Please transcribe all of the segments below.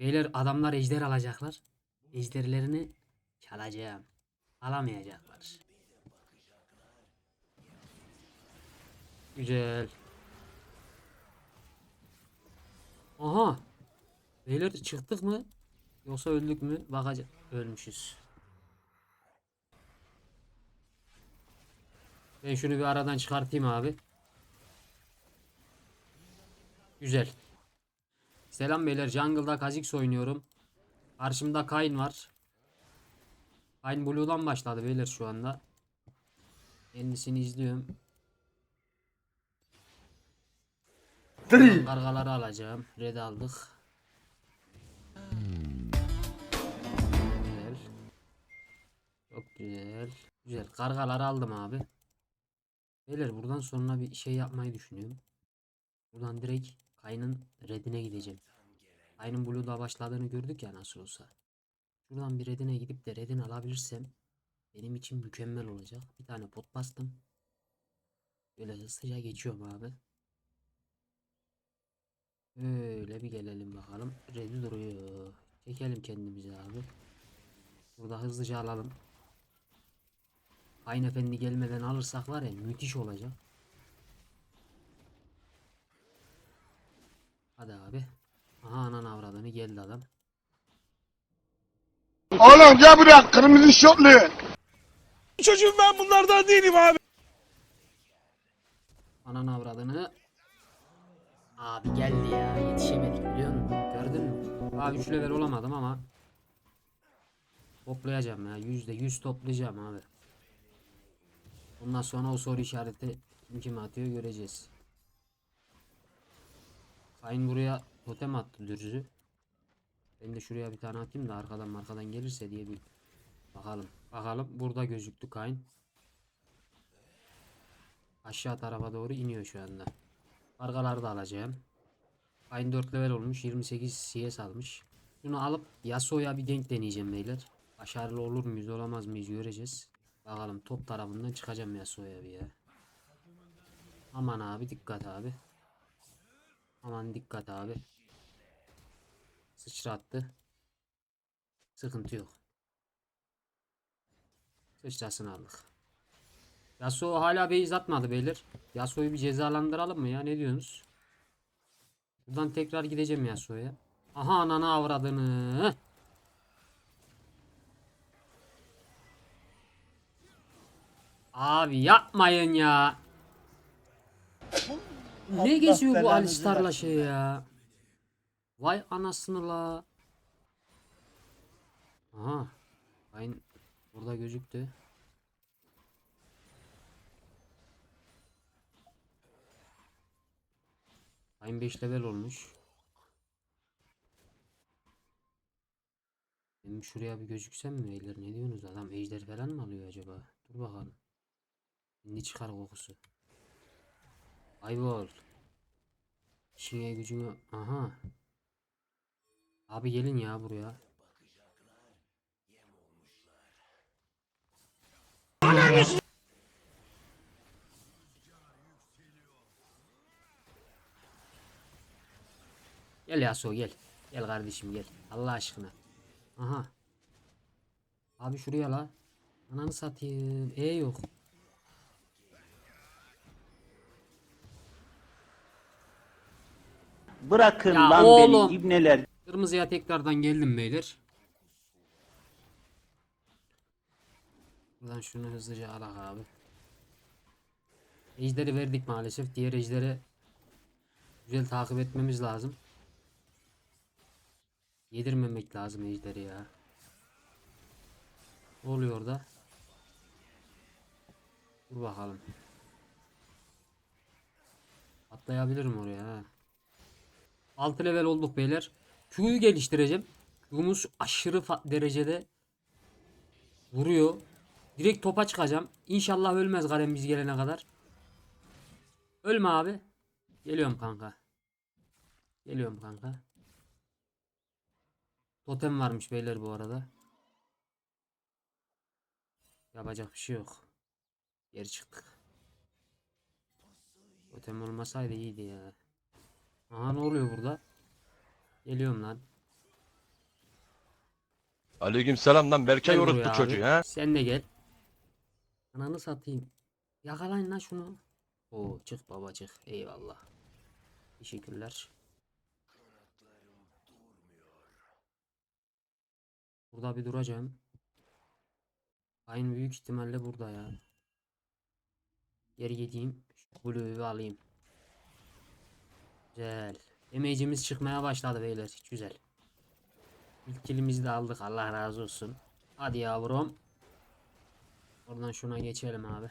Beyler adamlar ejder alacaklar. Ejderlerini çalacağım. Alamayacaklar. Güzel. Aha. Beyler çıktık mı? Yoksa öldük mü? Bakacağız. Ölmüşüz. Ben şunu bir aradan çıkartayım abi. Güzel. Selam beyler. Jungle'da Kha'Zix oynuyorum. Karşımda Kayn var. Kayn Blue'dan başladı beyler şu anda. Kendisini izliyorum. Kargaları alacağım. Red aldık. Güzel. Çok güzel. Güzel. Kargaları aldım abi. Beyler buradan sonra bir şey yapmayı düşünüyorum. Buradan direkt Kayn'ın redine gideceğim. Kayn'ın Blue'da başladığını gördük ya nasıl olsa. Şuradan bir redine gidip de redini alabilirsem benim için mükemmel olacak. Bir tane pot bastım. Böyle hızlıca geçiyorum abi. Öyle bir gelelim bakalım. Ready duruyor. Çekelim kendimizi abi. Burada hızlıca alalım. Aynı efendi gelmeden alırsak var ya müthiş olacak. Hadi abi. Aha anan avradını geldi adam. Oğlum gel buraya kırmızı şortlu. Çocuğum ben bunlardan değilim abi. Anan avradını. Abi geldi ya. Yetişemedik biliyor musun? Gördün mü? Abi 3 level olamadım ama. Toplayacağım ya. Yüzde yüz toplayacağım abi. Bundan sonra o soru işareti kim kime atıyor göreceğiz. Kayn buraya totem attı dürzü. Ben de şuraya bir tane atayım da arkadan markadan gelirse diye bir bakalım. Bakalım burada gözüktü Kayn. Aşağı tarafa doğru iniyor şu anda. Kargaları da alacağım. Aynı 4 level olmuş. 28 CS almış. Şunu alıp Yasuo'ya bir gank deneyeceğim beyler. Başarılı olur muyuz olamaz mıyız göreceğiz. Bakalım top tarafından çıkacağım Yasuo'ya bir ya. Aman abi dikkat abi. Aman dikkat abi. Sıçrattı. Sıkıntı yok. Sıçrasını aldık. Yasuo hala base atmadı beyler. Yasuo'yu bir cezalandıralım mı ya ne diyorsunuz? Buradan tekrar gideceğim Yasuo'ya. Aha ananı avradını. Abi yapmayın ya. Ne geziyor bu Alistar'la şey ya. Vay anasını la. Aha. Aynı burada gözüktü. Aynı 5 level olmuş. Benim şuraya bir gözüksem mi beyler ne diyorsunuz adam ejder falan mı alıyor acaba? Dur bakalım. Ne çıkar kokusu? Aybol. İşine gücünü aha. Abi gelin ya buraya. Gel Yasuo gel. Gel kardeşim gel. Allah aşkına. Aha. Abi şuraya la. Ananı satayım. E yok. Bırakın Ya lan oğlum. beni ibneler. Kırmızıya tekrardan geldim beyler. Buradan şunu hızlıca alak abi. Ejderi verdik maalesef. Diğer ejderi güzel takip etmemiz lazım. Yedirmemek lazım ejderi ya. Oluyor orada? Dur bakalım. Atlayabilirim oraya ha. 6 level olduk beyler. Q'yu geliştireceğim. Q'muz aşırı derecede vuruyor. Direkt topa çıkacağım. İnşallah ölmez Garen biz gelene kadar. Ölme abi. Geliyorum kanka. Geliyorum kanka. Totem varmış beyler bu arada. Yapacak bir şey yok. Geri çıktık. Totem olmasaydı iyiydi ya. Aha ne oluyor burada? Geliyorum lan. Aleykümselam lan Berkay Gel buraya orospu abi. çocuğu ha. Sen de gel. Ananı satayım. Yakalayın lan şunu. Oo çık baba çık. Eyvallah. Teşekkürler. Burada bir duracağım. Aynı büyük ihtimalle burada ya. Geri gideyim. Şu Blue'yu alayım. Güzel. Demeyicimiz çıkmaya başladı beyler. Güzel. İlk kilimizi de aldık. Allah razı olsun. Hadi yavrum. Oradan şuna geçelim abi.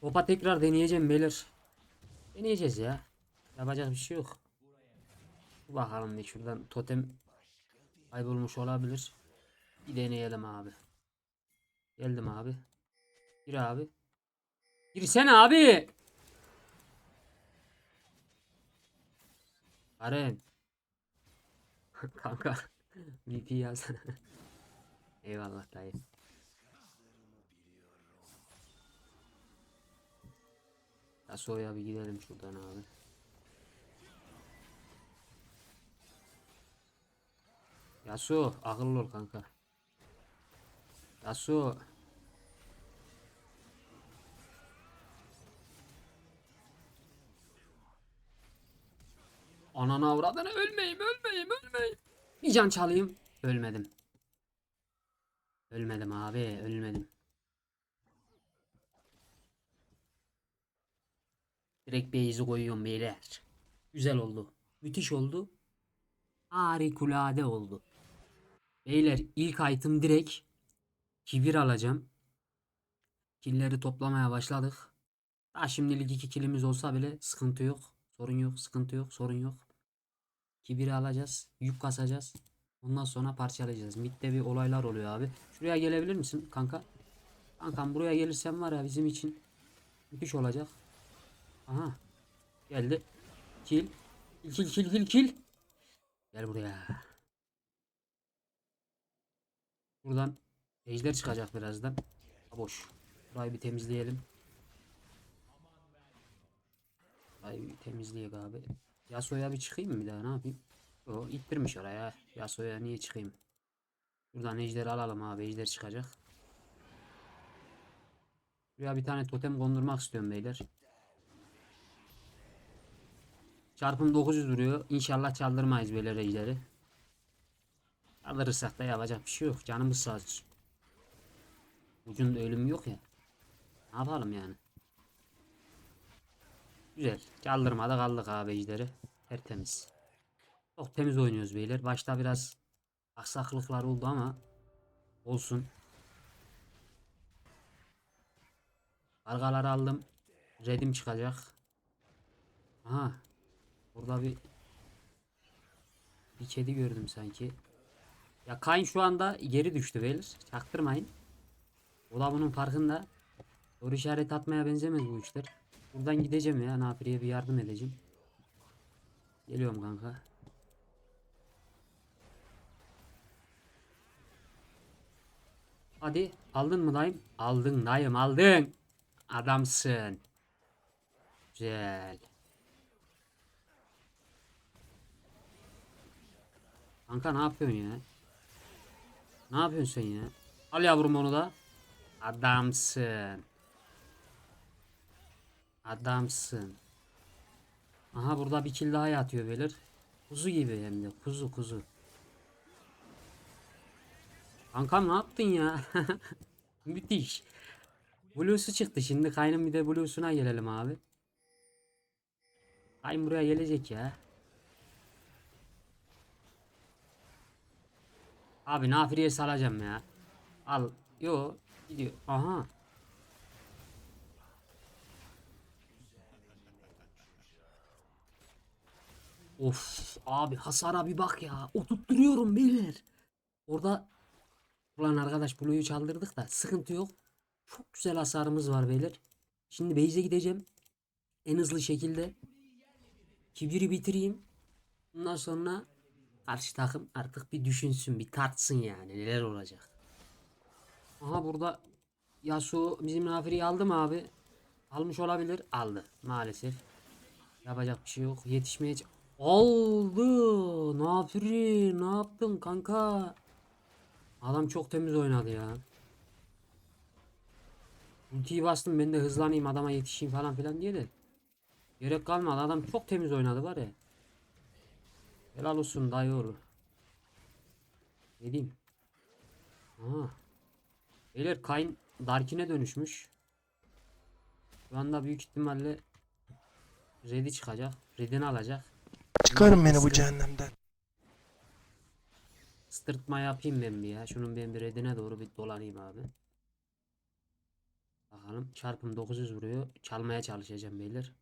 Topa tekrar deneyeceğim beyler. Deneyeceğiz ya. Yapacak bir şey yok. Bakalım bir şuradan totem kaybolmuş olabilir. Bir deneyelim abi. Geldim abi. Gir abi. Girsene abi. Karen. Kanka. VP yazsana. Eyvallah dayı. Yasuo'ya bir gidelim şuradan abi. Yasuo akıllı ol kanka. Yasuo. Anana avradına ölmeyeyim ölmeyeyim ölmeyeyim. Bir can çalayım. Ölmedim. Ölmedim abi ölmedim. Direkt base'i koyuyorum beyler. Güzel oldu. Müthiş oldu. Harikulade oldu. Beyler ilk item direkt kibir alacağım. Killeri toplamaya başladık. Daha şimdilik iki kilimiz olsa bile sıkıntı yok. Sorun yok, sıkıntı yok, sorun yok. Kibiri alacağız, yük kasacağız. Ondan sonra parçalayacağız. Mid'de bir olaylar oluyor abi. Şuraya gelebilir misin kanka? Kankam buraya gelirsen var ya bizim için müthiş olacak. Aha. Geldi. Kill. Kill kill kill kill. Gel buraya. Buradan ejder çıkacak birazdan. Boş. Burayı bir temizleyelim. Burayı bir temizleyek abi. Yasuo'ya bir çıkayım mı bir daha ne yapayım? O ittirmiş oraya. Yasuo'ya niye çıkayım? Buradan ejderi alalım abi. Ejder çıkacak. Buraya bir tane totem kondurmak istiyorum beyler. Çarpım 900 duruyor. İnşallah çaldırmayız böyle ejderi. Alırsak da yapacak bir şey yok. Canımız sağ olsun. Ucunda ölüm yok ya. Ne yapalım yani? Güzel. Çaldırmada kaldık abi ejderi. Tertemiz. Çok temiz oynuyoruz beyler. Başta biraz aksaklıklar oldu ama olsun. Kargaları aldım. Redim çıkacak. Aha. Burada bir bir kedi gördüm sanki. Ya Kayn şu anda geri düştü beyler. Çaktırmayın. O da bunun farkında. Soru işaret atmaya benzemez bu işler. Buradan gideceğim ya. Nafiri'ye bir yardım edeceğim. Geliyorum kanka. Hadi aldın mı dayım? Aldın dayım aldın. Adamsın. Güzel. Kanka ne yapıyorsun ya? Ne yapıyorsun sen ya? Al yavrum onu da. Adamsın. Adamsın. Aha burada bir kill daha yatıyor beyler. Kuzu gibi hem de kuzu kuzu. Kankam ne yaptın ya? Müthiş. Blue'su çıktı şimdi kaynım bir de Blue'suna gelelim abi. Kayn buraya gelecek ya. Abi nafiriye salacağım ya. Al. Yo. Gidiyor. Aha. Of abi hasara bir bak ya. Oturtturuyorum beyler. Orada ulan arkadaş Blue'yu çaldırdık da sıkıntı yok. Çok güzel hasarımız var beyler. Şimdi base'e gideceğim. En hızlı şekilde. Kibiri bitireyim. Ondan sonra karşı takım artık bir düşünsün, bir tartsın yani neler olacak. Aha burada Yasuo bizim Nafiri'yi aldı mı abi? Almış olabilir. Aldı maalesef. Yapacak bir şey yok. Yetişmeye Aldı. Nafiri ne yaptın kanka? Adam çok temiz oynadı ya. Ultiyi bastım ben de hızlanayım adama yetişeyim falan filan diye de. Gerek kalmadı adam çok temiz oynadı var ya. Helal olsun dayı oğlu. Ne diyeyim? Aa. Beyler Kayn Darkin'e dönüşmüş. Şu anda büyük ihtimalle Red'i çıkacak. Red'ini alacak. Çıkarın beni bu cehennemden. Stırtma yapayım ben bir ya. Şunun ben bir redine doğru bir dolanayım abi. Bakalım. Çarpım 900 vuruyor. Çalmaya çalışacağım beyler.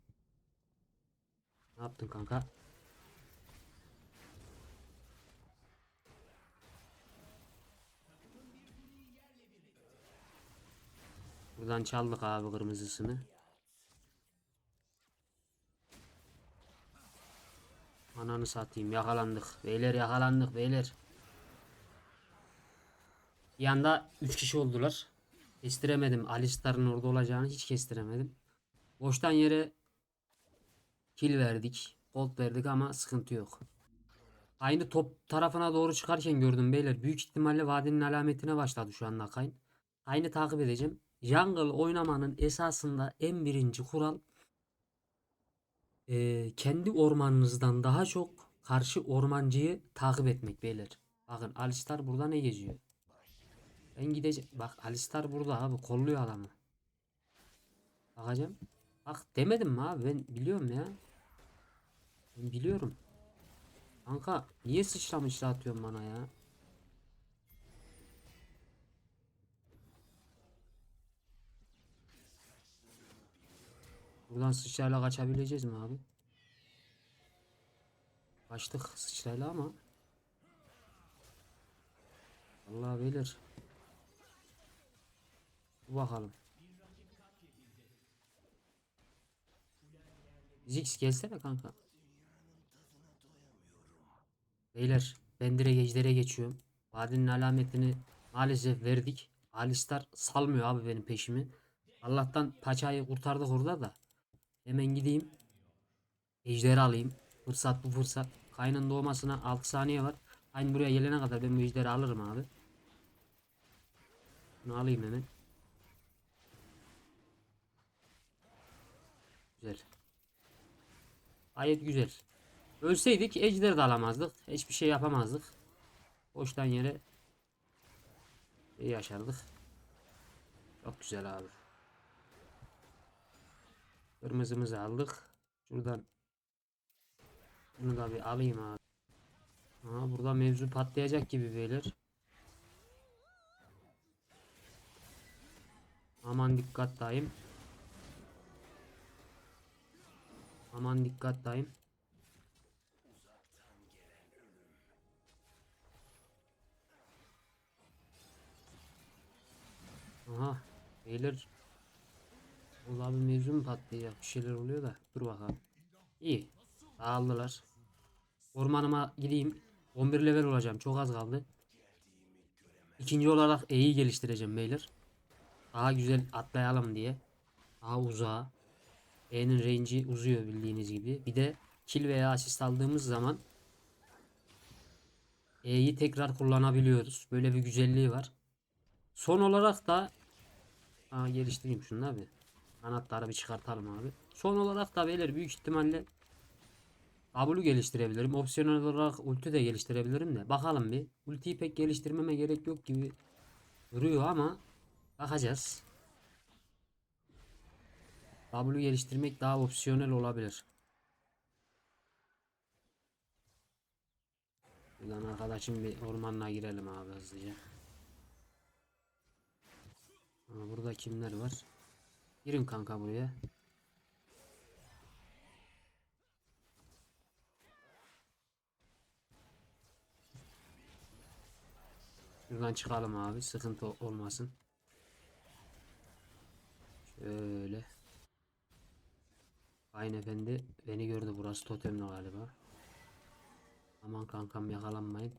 Ne yaptın kanka? Buradan çaldık abi kırmızısını. Ananı satayım yakalandık. Beyler yakalandık beyler. Bir anda 3 kişi oldular. Kestiremedim. Alistar'ın orada olacağını hiç kestiremedim. Boştan yere kill verdik. Gold verdik ama sıkıntı yok. Aynı top tarafına doğru çıkarken gördüm beyler. Büyük ihtimalle vadinin alametine başladı şu anda Kayn. Kayn'ı takip edeceğim. Jungle oynamanın esasında en birinci kural eee, kendi ormanınızdan daha çok karşı ormancıyı takip etmek beyler. Bakın Alistar burada ne geziyor? Ben gideceğim. Bak Alistar burada abi kolluyor adamı. Bakacağım. Bak demedim mi abi ben biliyorum ya. Ben biliyorum. Kanka niye sıçramışla atıyorsun bana ya? Buradan sıçrayla kaçabileceğiz mi abi? Kaçtık sıçrayla ama. Allah. Dur bakalım. Zix gelsene kanka. Beyler ben direkt ejdere geçiyorum. Vadinin alametini maalesef verdik. Alistar salmıyor abi benim peşimi. Allah'tan paçayı kurtardık orada da. Hemen gideyim. Ejderi alayım. Fırsat bu fırsat. Kaynın doğmasına 6 saniye var. Kayn buraya gelene kadar ben bu ejderi alırım abi. Bunu alayım hemen. Güzel. Gayet güzel. Ölseydik ejderi de alamazdık. Hiçbir şey yapamazdık. Boştan yere iyi yaşardık. Çok güzel abi. Kırmızımızı aldık. Şuradan bunu da bir alayım abi. Aha burada mevzu patlayacak gibi beyler. Aman dikkat dayım. Aman dikkat dayım. Aha beyler Vallahi bir mevzu mu patlayacak bir şeyler oluyor da dur bakalım. İyi dağıldılar. Ormanıma gideyim 11 level olacağım çok az kaldı. İkinci olarak E'yi geliştireceğim beyler. Daha güzel atlayalım diye. Daha uzağa. E'nin range'i uzuyor bildiğiniz gibi. Bir de kill veya asist aldığımız zaman E'yi tekrar kullanabiliyoruz. Böyle bir güzelliği var. Son olarak da Aa, geliştireyim şunu abi. Kanatları bir çıkartalım abi. Son olarak da beyler büyük ihtimalle W geliştirebilirim. Opsiyonel olarak ulti de geliştirebilirim de. Bakalım bir. Ultiyi pek geliştirmeme gerek yok gibi duruyor ama bakacağız. W geliştirmek daha opsiyonel olabilir. Buradan arkadaşım bir ormanına girelim abi hızlıca. Burada kimler var? Girin kanka buraya. Şuradan çıkalım abi. Sıkıntı olmasın. Şöyle. Aynı efendi beni gördü burası totemli galiba. Aman kankam yakalanmayın.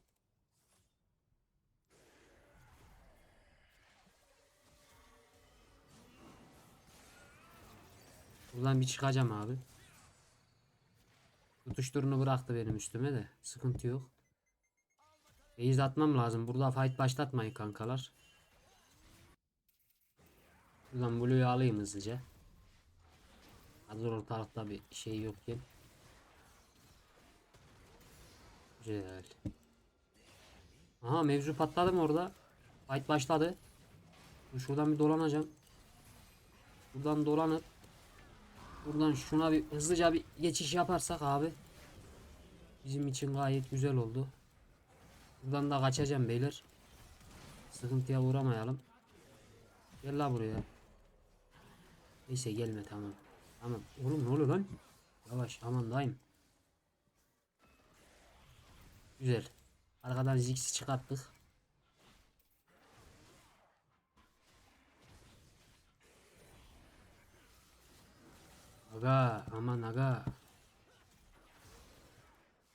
Buradan bir çıkacağım abi. Tutuşturunu bıraktı benim üstüme de. Sıkıntı yok. Base atmam lazım. Burada fight başlatmayın kankalar. Buradan Blue'yu alayım hızlıca. Hazır ortalıkta bir şey yokken. Güzel. Aha mevzu patladı mı orada? Fight başladı. Şuradan bir dolanacağım. Buradan dolanıp buradan şuna bir hızlıca bir geçiş yaparsak abi bizim için gayet güzel oldu. Buradan da kaçacağım beyler. Sıkıntıya uğramayalım. Gel la buraya. Neyse gelme tamam. Tamam. Oğlum ne oluyor lan? Yavaş aman dayım. Güzel. Arkadan Ziggs'i çıkarttık. Aga aman aga.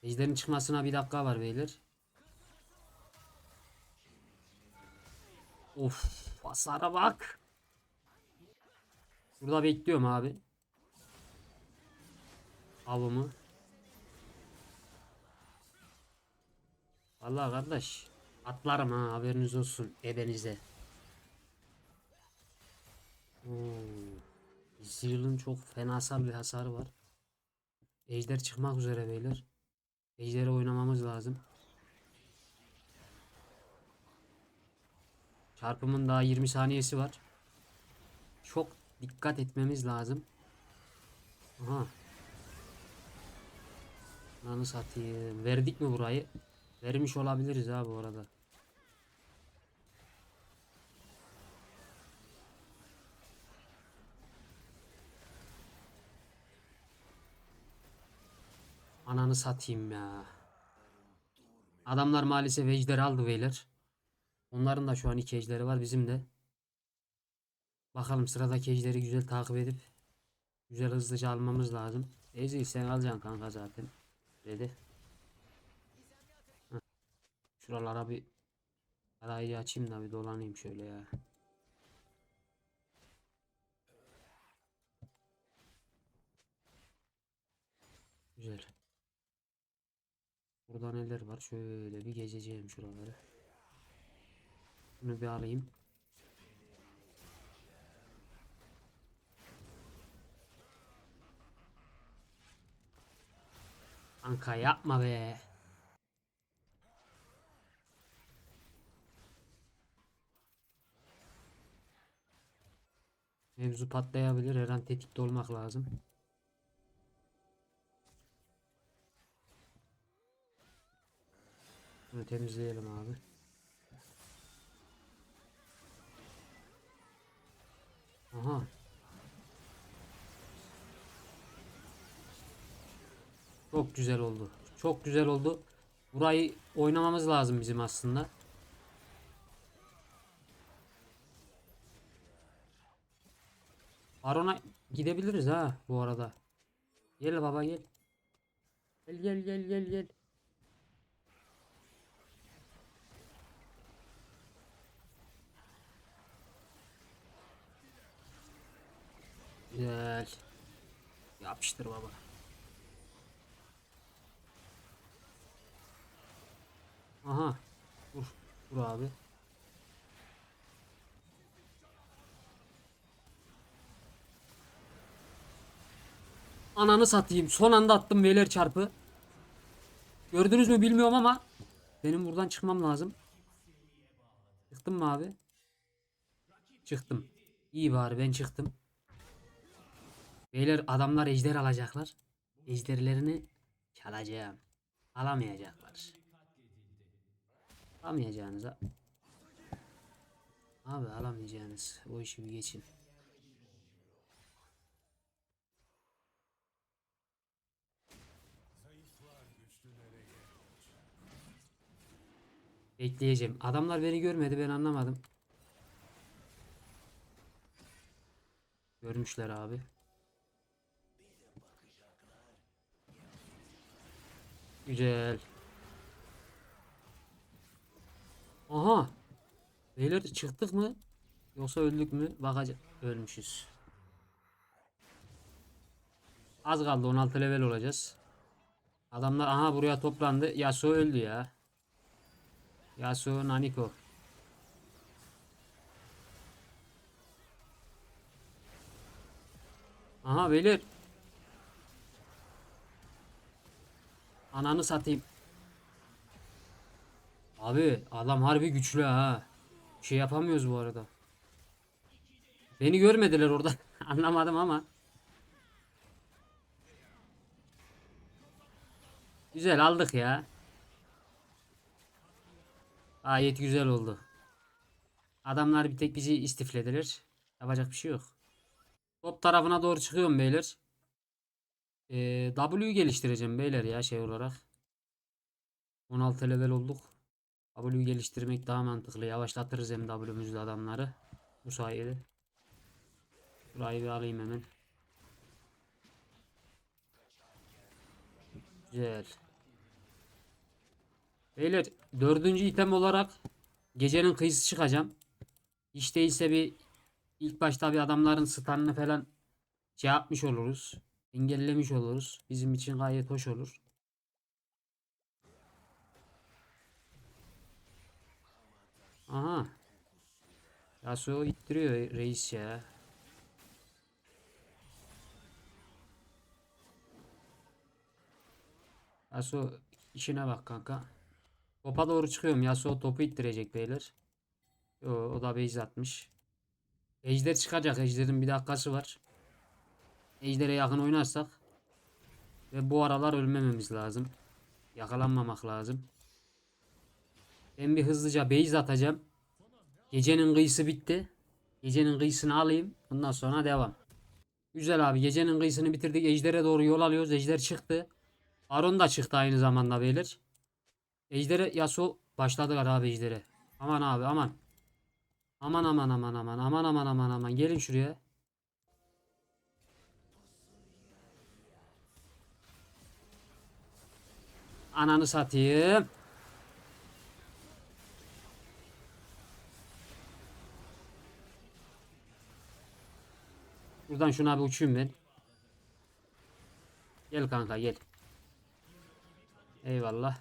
Ejderin çıkmasına bir dakika var beyler. Of hasara bak. Burada bekliyorum abi. Avımı. Vallahi kardeş atlarım ha haberiniz olsun ebenize. Oo. Zill'in çok fenasal bir hasarı var. Ejder çıkmak üzere beyler. Ejder'i oynamamız lazım. Çarpımın daha 20 saniyesi var. Çok dikkat etmemiz lazım. Aha. Lanı satayım. Verdik mi burayı? Vermiş olabiliriz ha bu arada. Ananı satayım ya. Adamlar maalesef ejderi aldı beyler. Onların da şu an iki ejderi var bizim de. Bakalım sıradaki ejderi güzel takip edip güzel hızlıca almamız lazım. Ezil sen alacaksın kanka zaten. Dedi. Şuralara bir arayı açayım da bir dolanayım şöyle ya. Güzel. Burada neler var? Şöyle bir gezeceğim şuraları. Bunu bir alayım. Kanka yapma be. Mevzu patlayabilir. Her an tetikte olmak lazım. Bunu temizleyelim abi. Aha. Çok güzel oldu. Çok güzel oldu. Burayı oynamamız lazım bizim aslında. Baron'a gidebiliriz ha bu arada. Gel baba gel. Gel gel gel gel gel. Güzel. Yapıştır baba. Aha. Vur. Vur abi. Ananı satayım. Son anda attım beyler çarpı. Gördünüz mü bilmiyorum ama benim buradan çıkmam lazım. Çıktım mı abi? Çıktım. İyi bari ben çıktım. Beyler adamlar ejder alacaklar. Ejderlerini çalacağım. Alamayacaklar. Alamayacağınıza. Abi alamayacağınız. O işi bir geçin. Bekleyeceğim. Adamlar beni görmedi ben anlamadım. Görmüşler abi. Güzel. Aha. Beyler çıktık mı? Yoksa öldük mü? Bakacak. Ölmüşüz. Az kaldı 16 level olacağız. Adamlar aha buraya toplandı. Yasuo öldü ya. Yasuo Naniko. Aha beyler. Ananı satayım. Abi adam harbi güçlü ha. Şey yapamıyoruz bu arada. Beni görmediler orada. Anlamadım ama. Güzel aldık ya. Gayet güzel oldu. Adamlar bir tek bizi istiflediler. Yapacak bir şey yok. Top tarafına doğru çıkıyorum beyler. Ee, W'yu geliştireceğim beyler ya şey olarak. 16 level olduk. W'yu geliştirmek daha mantıklı. Yavaşlatırız hem W'müzle adamları. Bu sayede. Burayı bir alayım hemen. Güzel. Beyler dördüncü item olarak gecenin kıyısı çıkacağım. Hiç değilse bir ilk başta bir adamların stunını falan şey yapmış oluruz. Engellemiş oluruz. Bizim için gayet hoş olur. Aha. Yasuo ittiriyor reis ya. Yasuo işine bak kanka. Topa doğru çıkıyorum. Yasuo topu ittirecek beyler. Yo, o da base atmış. Ejder çıkacak. Ejder'in bir dakikası var. Ejder'e yakın oynarsak ve bu aralar ölmememiz lazım. Yakalanmamak lazım. Ben bir hızlıca base atacağım. Gecenin kıyısı bitti. Gecenin kıyısını alayım. Bundan sonra devam. Güzel abi. Gecenin kıyısını bitirdik. Ejder'e doğru yol alıyoruz. Ejder çıktı. Aron da çıktı aynı zamanda beyler. Ejder'e Yasuo başladılar abi Ejder'e. Aman abi aman. Aman aman aman aman aman aman aman aman gelin şuraya. Ananı satayım. Buradan şuna bir uçayım ben. Gel kanka gel. Eyvallah.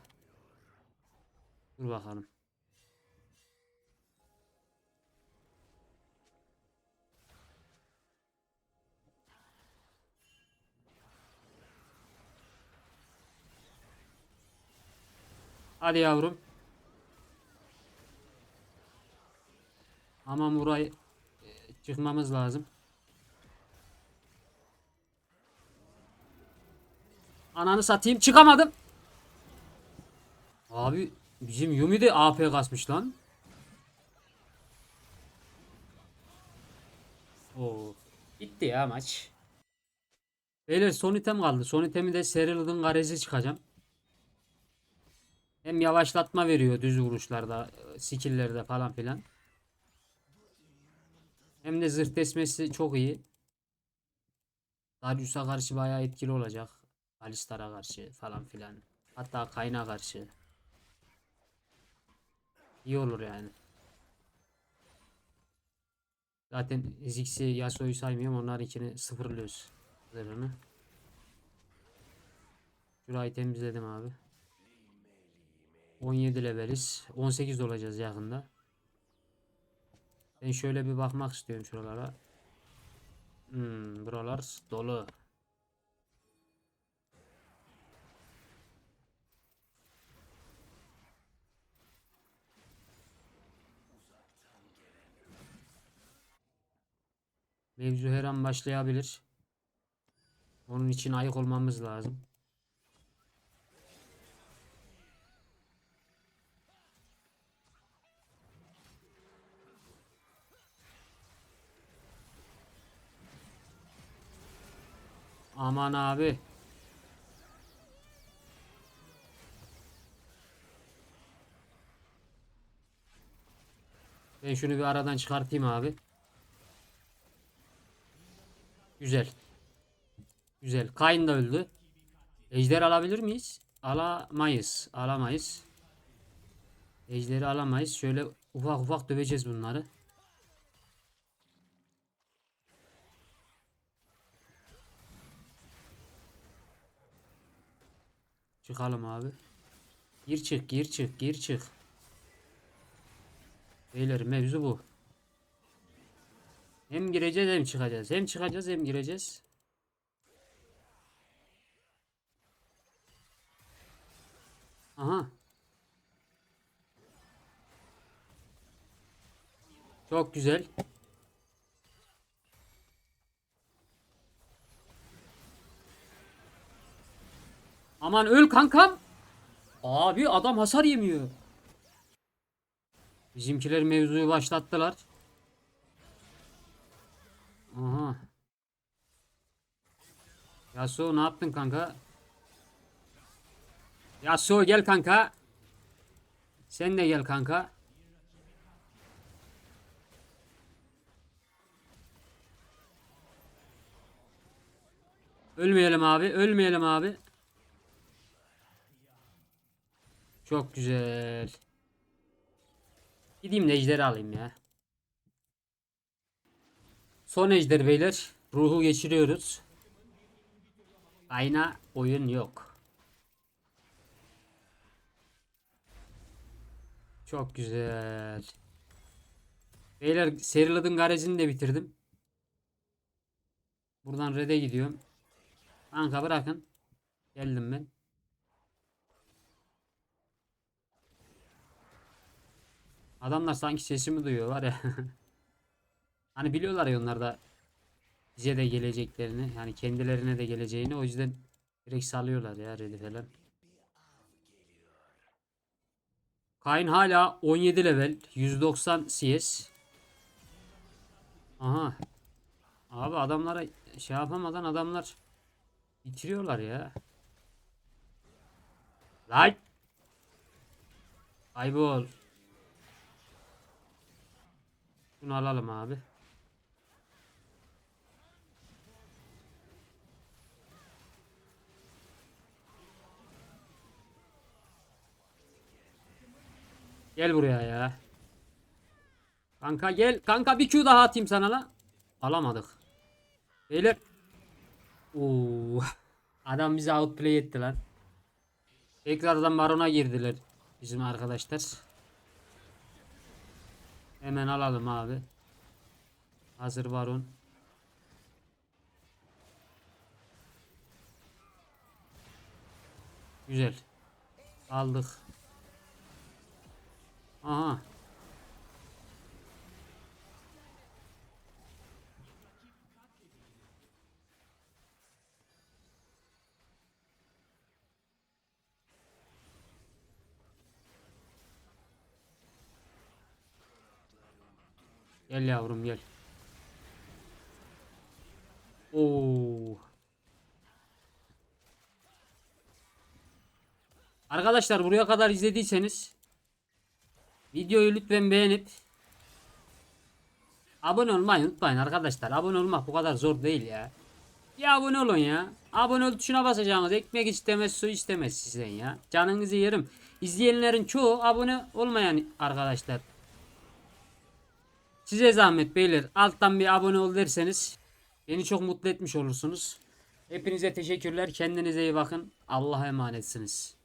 Dur bakalım. Hadi yavrum. Aman burayı e, çıkmamız lazım. Ananı satayım çıkamadım. Abi bizim Yumi de AP kasmış lan. Oo. Bitti ya maç. Beyler son item kaldı. Son itemi de Serilud'un garezi çıkacağım. Hem yavaşlatma veriyor düz vuruşlarda, e, skill'lerde falan filan. Hem de zırh desmesi çok iyi. Darius'a karşı bayağı etkili olacak. Alistar'a karşı falan filan. Hatta Kayn'a karşı. İyi olur yani. Zaten Ziggs'i Yasuo'yu saymıyorum. Onlar ikini sıfırlıyoruz. Zırhını. Şurayı temizledim abi. 17 leveliz. 18 olacağız yakında. Ben şöyle bir bakmak istiyorum şuralara. Hmm, buralar dolu. Mevzu her an başlayabilir. Onun için ayık olmamız lazım. Aman abi. Ben şunu bir aradan çıkartayım abi. Güzel. Güzel. Kayn da öldü. Ejder alabilir miyiz? Alamayız. Alamayız. Ejderi alamayız. Şöyle ufak ufak döveceğiz bunları. Çıkalım abi. Gir çık, gir çık, gir çık. Beyler mevzu bu. Hem gireceğiz hem çıkacağız. Hem çıkacağız hem gireceğiz. Aha. Çok güzel. Aman öl kankam. Abi adam hasar yemiyor. Bizimkiler mevzuyu başlattılar. Aha. Yasuo ne yaptın kanka? Yasuo gel kanka. Sen de gel kanka. Ölmeyelim abi. Ölmeyelim abi. Çok güzel. Gideyim de ejderi alayım ya. Son ejder beyler. Ruhu geçiriyoruz. Ayna oyun yok. Çok güzel. Beyler Serilad'ın garajını da bitirdim. Buradan red'e gidiyorum. Kanka bırakın. Geldim ben. Adamlar sanki sesimi duyuyor var ya. hani biliyorlar ya onlar da bize de geleceklerini. Yani kendilerine de geleceğini. O yüzden direkt salıyorlar ya red'i falan. Kayn hala 17 level. 190 CS. Aha. Abi adamlara şey yapamadan adamlar bitiriyorlar ya. Lan. Kaybol. Bunu alalım abi. Gel buraya ya. Kanka gel. Kanka bir Q daha atayım sana la. Alamadık. Beyler. Oo. Adam bizi outplay etti lan. Tekrardan barona girdiler bizim arkadaşlar. Hemen alalım abi. Hazır baron. Güzel. Aldık. Aha. Gel yavrum gel. Oo. Arkadaşlar buraya kadar izlediyseniz videoyu lütfen beğenip abone olmayı unutmayın arkadaşlar. Abone olmak bu kadar zor değil ya. Ya abone olun ya. Abone ol tuşuna basacaksınız. Ekmek istemez, su istemez sizden ya. Canınızı yerim. İzleyenlerin çoğu abone olmayan arkadaşlar. Size zahmet beyler. Alttan bir abone ol derseniz beni çok mutlu etmiş olursunuz. Hepinize teşekkürler. Kendinize iyi bakın. Allah'a emanetsiniz.